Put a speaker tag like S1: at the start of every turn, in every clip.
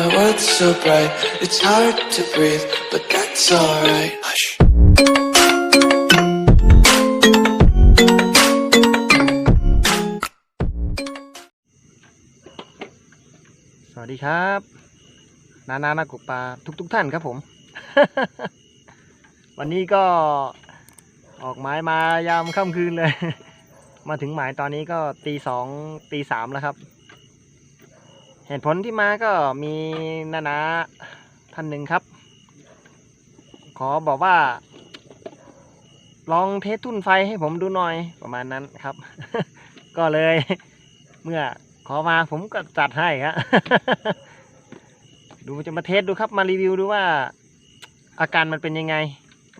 S1: My world's so bright, it's hard to breathe, but that's alright. Hush.
S2: สวัสดีครับนานานากุปาทุกทุกท่านครับผม วันนี้ก็ออกหมายมายามค่ำคืนเลย มาถึงหมายตอนนี้ก็ตีสองตีสามแล้วครับ เหตุผลที่มาก็มีนานาท่านหนึ่งครับ ขอบอกว่า ลองเทสทุ่นไฟให้ผมดูหน่อยประมาณนั้นครับ ก็เลย เมื่อขอมาผมก็จัดให้ครับดูจะมาเทสดูครับมารีวิวดูว่า อาการมันเป็นยังไง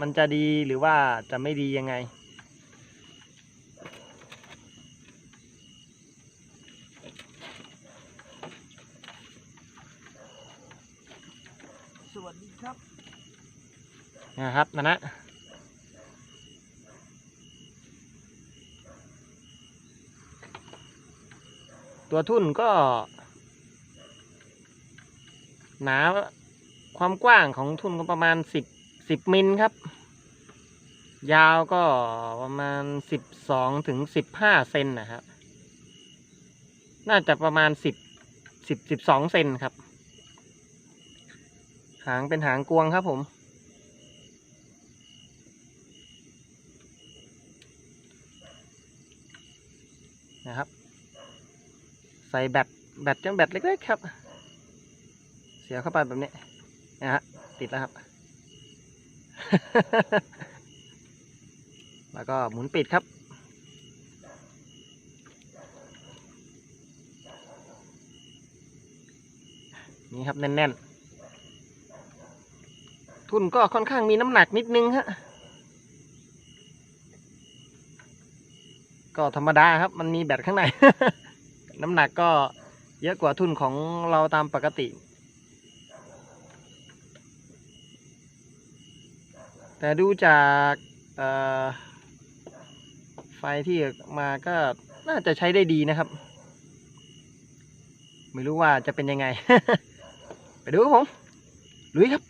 S2: มันจะดีหรือว่าจะไม่ดียังไง สวัสดีครับ นะครับนะนะตัวทุ่นก็ หนาความกว้างของทุ่นก็ประมาณสิบสิบมิลครับ ยาวก็ประมาณสิบสองถึงสิบห้าเซนนะครับ น่าจะประมาณสิบสิบสิบสองเซนครับ หางเป็นหางกวงครับผม นะครับ ใส่แบตแบตจังแบตเล็กๆครับ เสียบเข้าไปแบบนี้นะฮะติดแล้วครับ แล้วก็หมุนปิดครับ นี่ครับแน่นๆ ทุนก็ค่อนข้างมีน้ำหนักนิดนึงฮะก็ธรรมดาครับ มันมีแบตข้างใน น้ำหนักก็เยอะกว่าทุนของเราตามปกติ แต่ดูจากไฟที่ออกมาก็น่าจะใช้ได้ดีนะครับ ไม่รู้ว่าจะเป็นยังไง ไปดูครับผมลุยครับ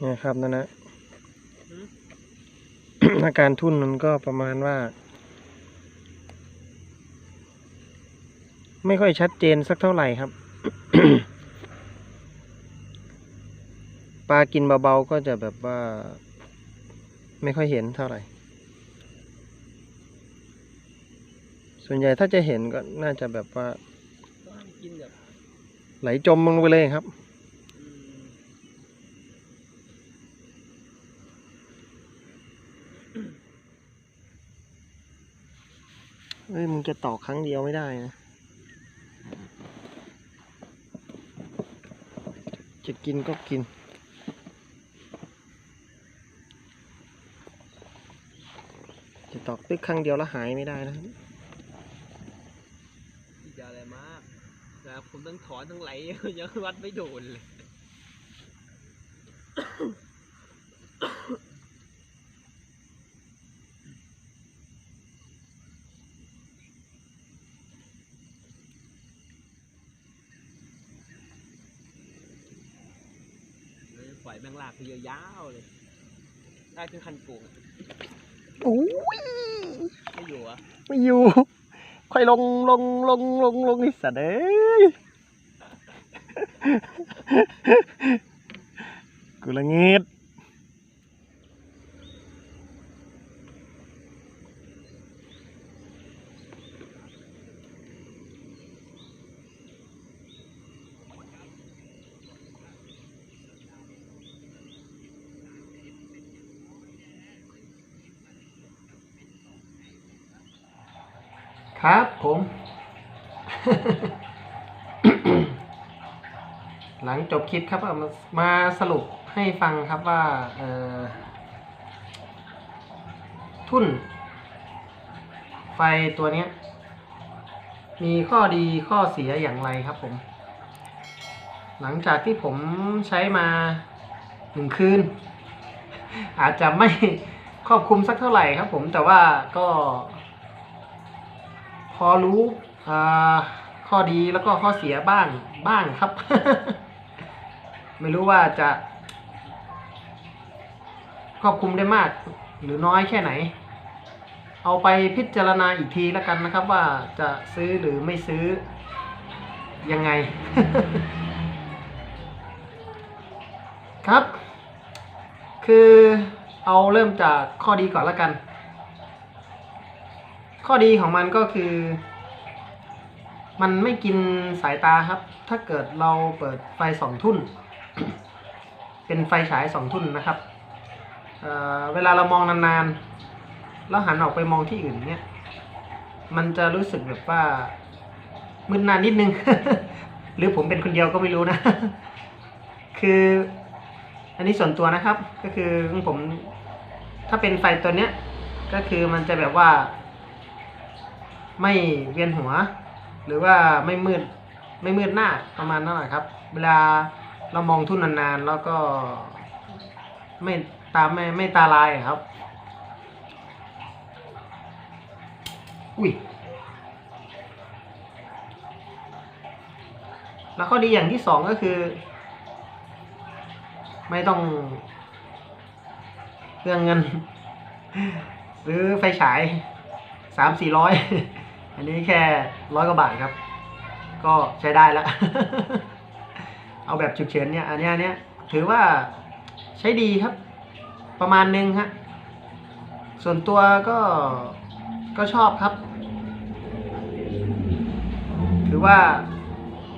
S2: นี่ครับนั่นนะ อาการทุ่นมันก็ประมาณว่า ไม่ค่อยชัดเจนสักเท่าไหร่ครับ ปลากินเบาๆก็จะแบบว่า ไม่ค่อยเห็นเท่าไหร่ ส่วนใหญ่ถ้าจะเห็นก็น่าจะแบบว่าไหลจมลงไปเลยครับ
S3: อืม
S2: เอ้ยมึง จะต่อครั้งเดียวไม่ได้นะ จะกินก็กิน จะตอกตึกครั้งเดียวแล้วหายไม่ได้นะ
S3: จะอะไรมากแต่ผมต้องถอนต้องไหลยังวัดไม่โดนเลย แมงลากไปยาวๆเลย ได้ถึงคันโกงอะ
S2: โอ้ย
S3: ไม่อยู่อะ
S2: ไม่อยู่ค่อยลงลงลงลงลงนี่สัตว์เอ้ยกูละเงีด ครับผม หลังจบคลิปครับมามาสรุปให้ฟังครับว่าทุ่น ไฟตัวนี้ มีข้อดีข้อเสียอย่างไรครับผม หลังจากที่ผมใช้มาหนึ่งคืน อาจจะไม่ครอบคลุมสักเท่าไหร่ครับผมแต่ว่าก็ พอรู้ข้อดีแล้วก็ข้อเสียบ้างบ้างครับ ไม่รู้ว่าจะ ครอบคลุมได้มากหรือน้อยแค่ไหน เอาไปพิจารณาอีกทีแล้วกันนะครับ ว่าจะซื้อหรือไม่ซื้อยังไง ครับ คือเอาเริ่มจากข้อดีก่อนแล้วกัน ข้อดีของมันก็คือ มันไม่กินสายตาครับ ถ้าเกิดเราเปิดไฟสองทุ่น เป็นไฟฉายสองทุ่นนะครับเเวลาเรามองนานๆ แล้วหันออกไปมองที่อื่นเนี้ยมันจะรู้สึกแบบว่ามึนนานนิดนึง หรือผมเป็นคนเดียวก็ไม่รู้นะ คืออันนี้ส่วนตัวนะครับ ก็คือผมถ้าเป็นไฟตัวเนี้ย ก็คือมันจะแบบว่า ไม่เวียนหัว หรือว่าไม่มืดไม่มืดหน้าประมาณนั้นแหละครับ เวลาเรามองทุ่นนานๆแล้วก็ไม่ตาไม่ไม่ตาลายครับ อุ้ยแล้วข้อดีอย่างที่สองก็คือ ไม่ต้องเครื่องเงิน หรือไฟฉายสามสี่ร้อย อันนี้แค่ร้อยกว่าบาทครับ ก็ใช้ได้แล้ว เอาแบบฉุกเฉินเนี่ย อันนี้อันเนี้ยถือว่าใช้ดีครับ ประมาณนึงฮะ ส่วนตัวก็ก็ชอบครับ ถือว่า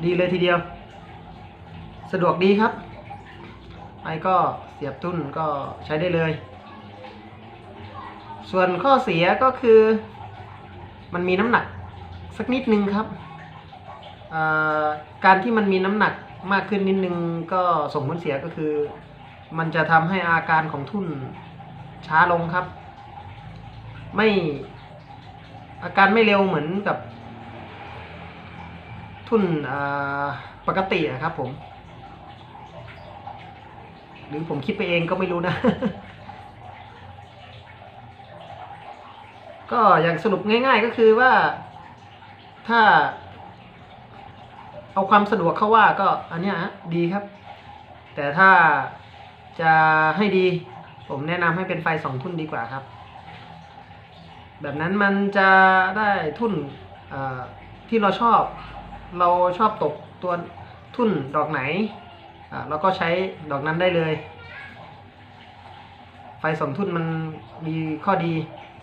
S2: ดีเลยทีเดียว สะดวกดีครับไปก็เสียบตุ้นก็ใช้ได้เลย ส่วนข้อเสียก็คือ มันมีน้ำหนักสักนิดนึงครับ การที่มันมีน้ำหนักมากขึ้นนิดนึงก็ส่งผลเสียก็คือ มันจะทำให้อาการของทุ่นช้าลงครับ ไม่อาการไม่เร็วเหมือนกับ ทุ่นปกติอะครับผม หรือผมคิดไปเองก็ไม่รู้นะ ก็อย่างสรุปง่าย ๆ ก็คือว่าถ้า เอาความสะดวกเข้าว่าก็อันเนี้ยฮะดีครับ แต่ถ้าจะให้ดี ผมแนะนำให้เป็นไฟสองทุ่นดีกว่าครับ แบบนั้นมันจะได้ทุ่นที่เราชอบ เราชอบตกตัวทุ่นดอกไหนเราก็ใช้ดอกนั้นได้เลย ไฟสองทุ่นมันมีข้อดี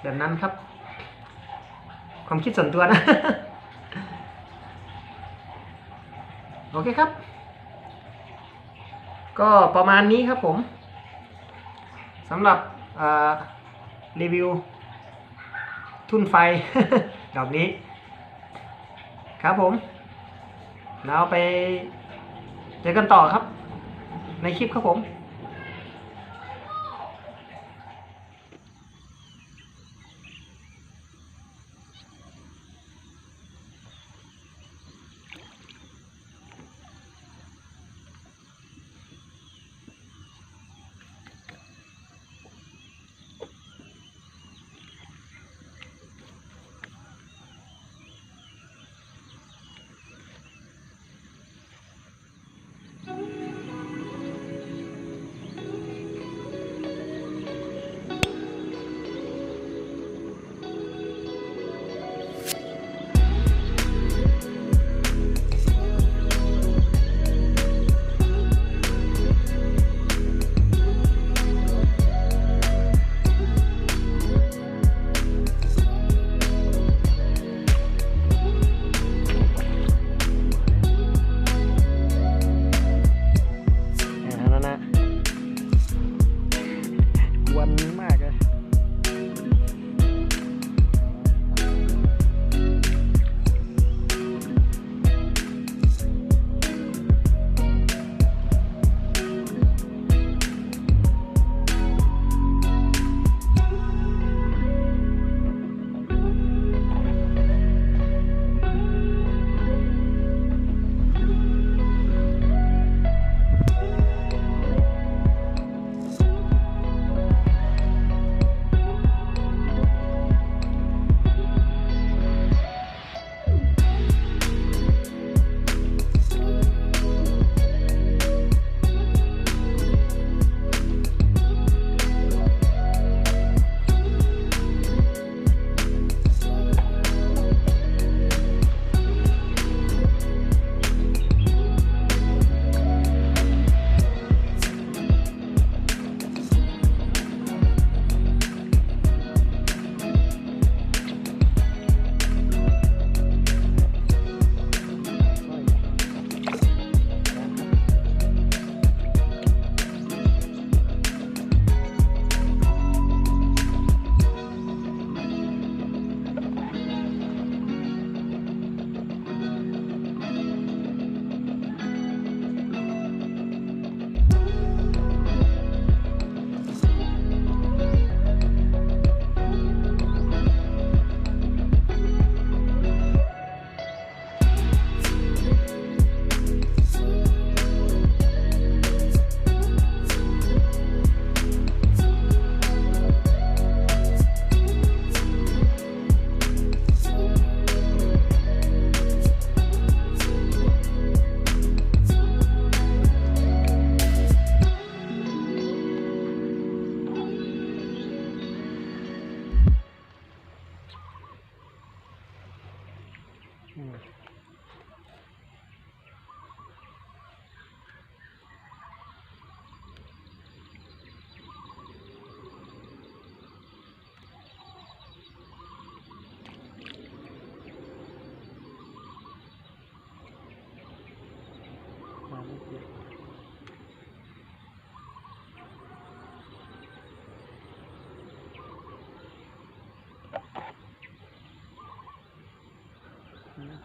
S2: แบบนั้นครับ ความคิดส่วนตัวนะ โอเคครับ ก็ประมาณนี้ครับผมสำหรับรีวิว ทุ่นไฟดอกนี้ ครับผม แล้วไปเจอกันต่อครับ ในคลิปครับผม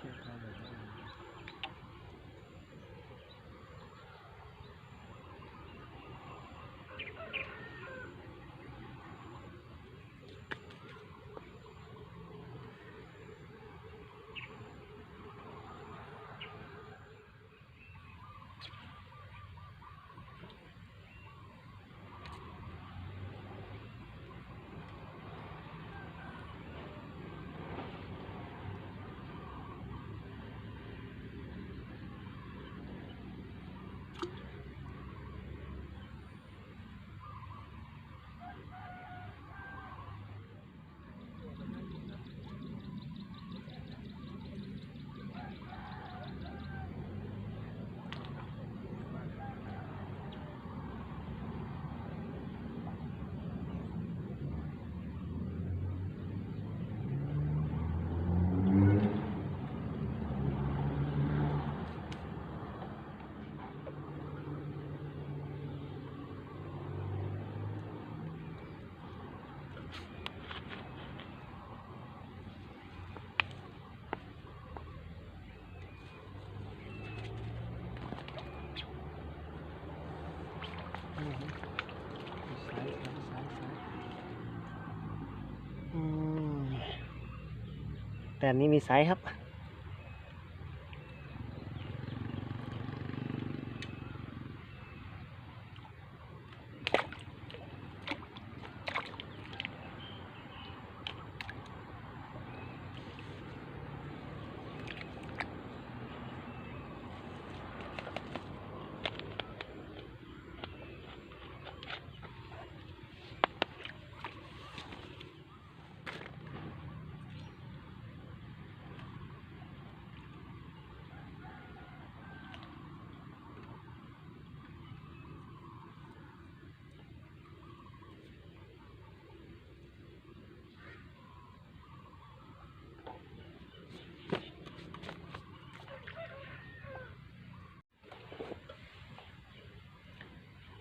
S2: ไม่เแต่นี้มีไซส์ครับ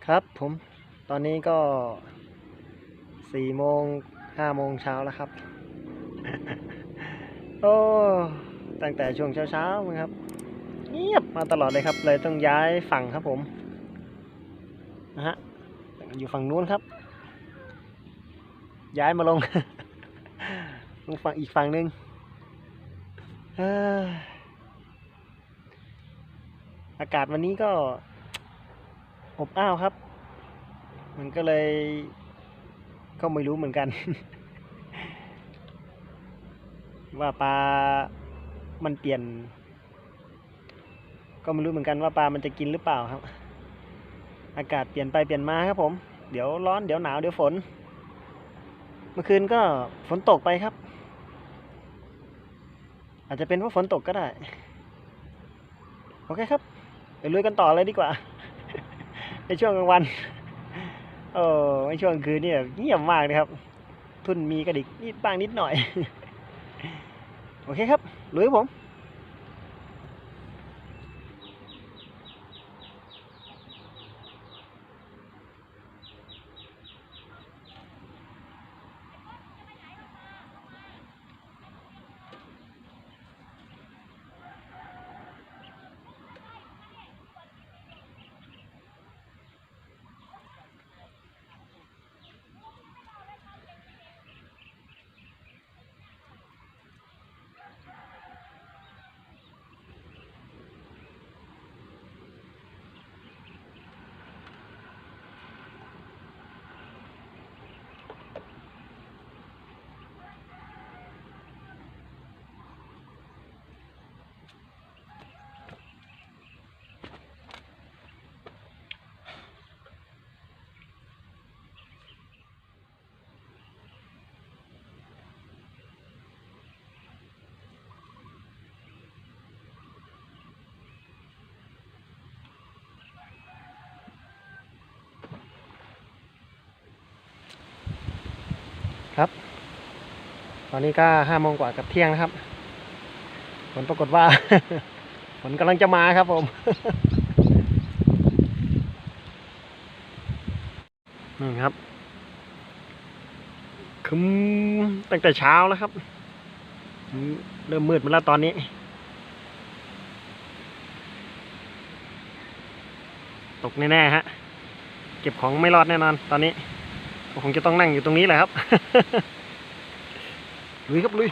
S2: ครับผมตอนนี้ก็สี่โมงห้าโมงเช้าแล้วครับ โอ้ตั้งแต่ช่วงเช้าๆมั้งครับ เงียบมาตลอดเลยครับ เลยต้องย้ายฝั่งครับผมนะฮะอยู่ฝั่งนู้นครับ ย้ายมาลงลงฝั่งอีกฝั่งหนึ่งอากาศวันนี้ก็ อบอ้าวครับ มันก็เลย ก็ไม่รู้เหมือนกัน ว่าปลามันเปลี่ยน ก็ไม่รู้เหมือนกันว่าปลามันจะกินหรือเปล่าครับ อากาศเปลี่ยนไปเปลี่ยนมาครับผม เดี๋ยวร้อนเดี๋ยวหนาวเดี๋ยวฝน เมื่อคืนก็ฝนตกไปครับ อาจจะเป็นเพราะฝนตกก็ได้ โอเคครับไปลุยกันต่อเลยดีกว่า ในช่วงกลางวันเออในช่วงคืนเนี่ยเงียบมากเลยครับ ทุนมีกระดิกนิดบ้างนิดหน่อย โอเคครับลุยครับผม ครับ ตอนนี้ก็ห้าโมงกว่ากับเที่ยงนะครับ ผลปรากฏว่าฝนกำลังจะมาครับผมนี่ครับคึมตั้งแต่เช้าแล้วครับ เริ่มมืดมาแล้วตอนนี้ตกแน่ๆฮะ เก็บของไม่รอดแน่นอนตอนนี้ คงจะต้องนั่งอยู่ตรงนี้แหละครับ ลุยครับลุย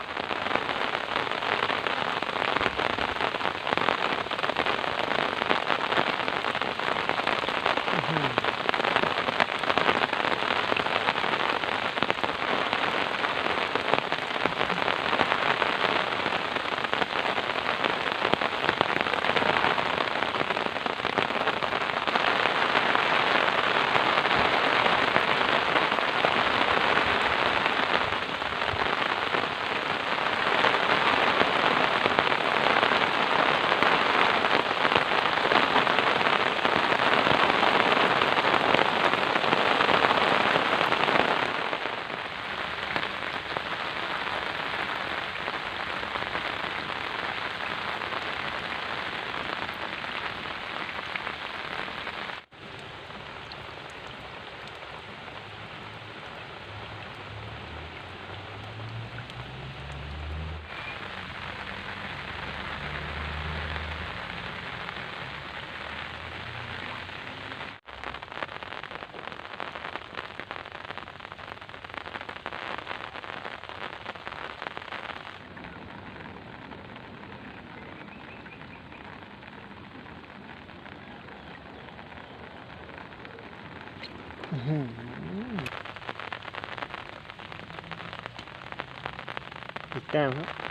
S2: อีกแต้มครับ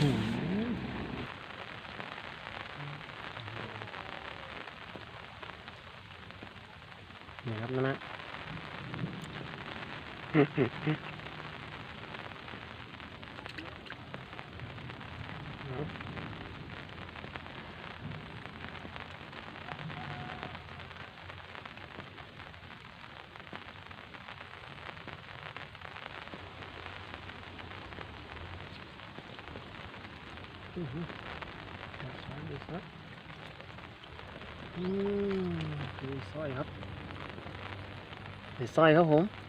S2: นี่ครับนะฮะ อือหือดูสร้อยดูสร้อยอืมดูส ร้อยครับดูสร้อยครับผม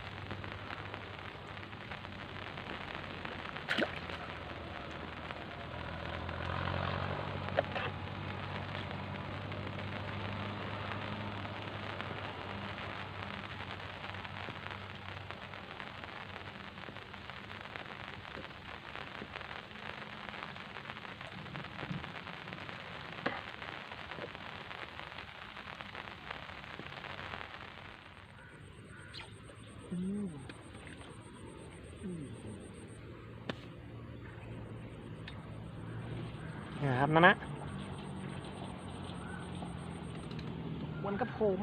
S2: วันกับผม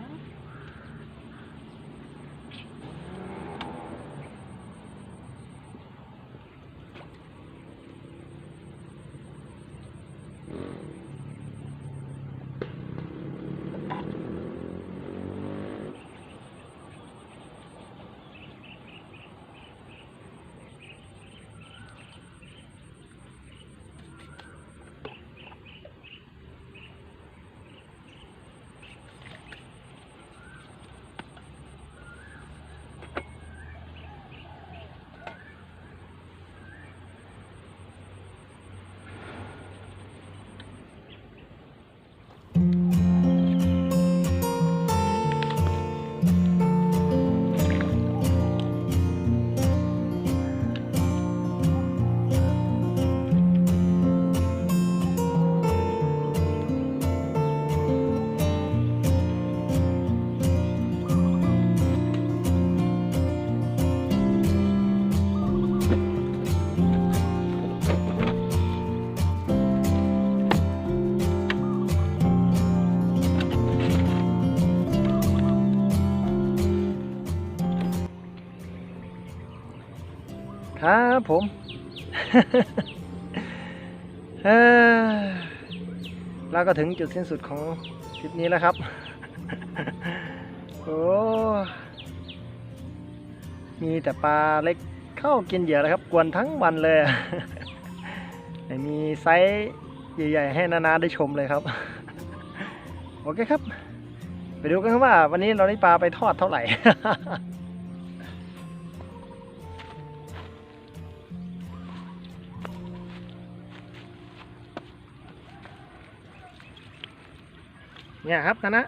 S2: แล้วก็ถึงจุดสิ้นสุดของคลิปนี้แล้วครับ โอ้ มีแต่ปลาเล็กเข้ากินเหยื่อแล้วครับ กวนทั้งวันเลยไม่มีไซส์ใหญ่ๆ ให้นานาได้ชมเลยครับ โอเคครับ ไปดูกันครับว่า วันนี้เราได้ปลาไปทอดเท่าไหร่ เนี่ยครับนานะ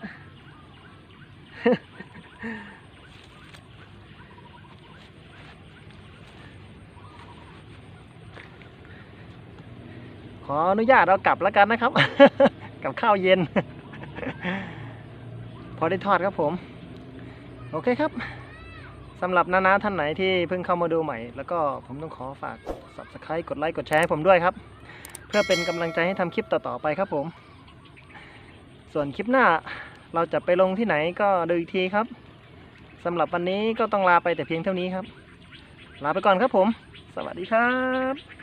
S2: ขออนุญาตเรากลับแล้วกันนะครับ กับข้าวเย็น พอได้ทอดครับผม โอเคครับสำหรับนานาท่านไหนที่เพิ่งเข้ามาดูใหม่ แล้วก็ผมต้องขอฝาก subscribe กดไลค์กดแชร์ให้ผมด้วยครับ เพื่อเป็นกำลังใจให้ทำคลิปต่อ ๆ ไปครับผม ส่วนคลิปหน้าเราจะไปลงที่ไหนก็ดูอีกทีครับสำหรับวันนี้ก็ต้องลาไปแต่เพียงเท่านี้ครับ ลาไปก่อนครับผม สวัสดีครับ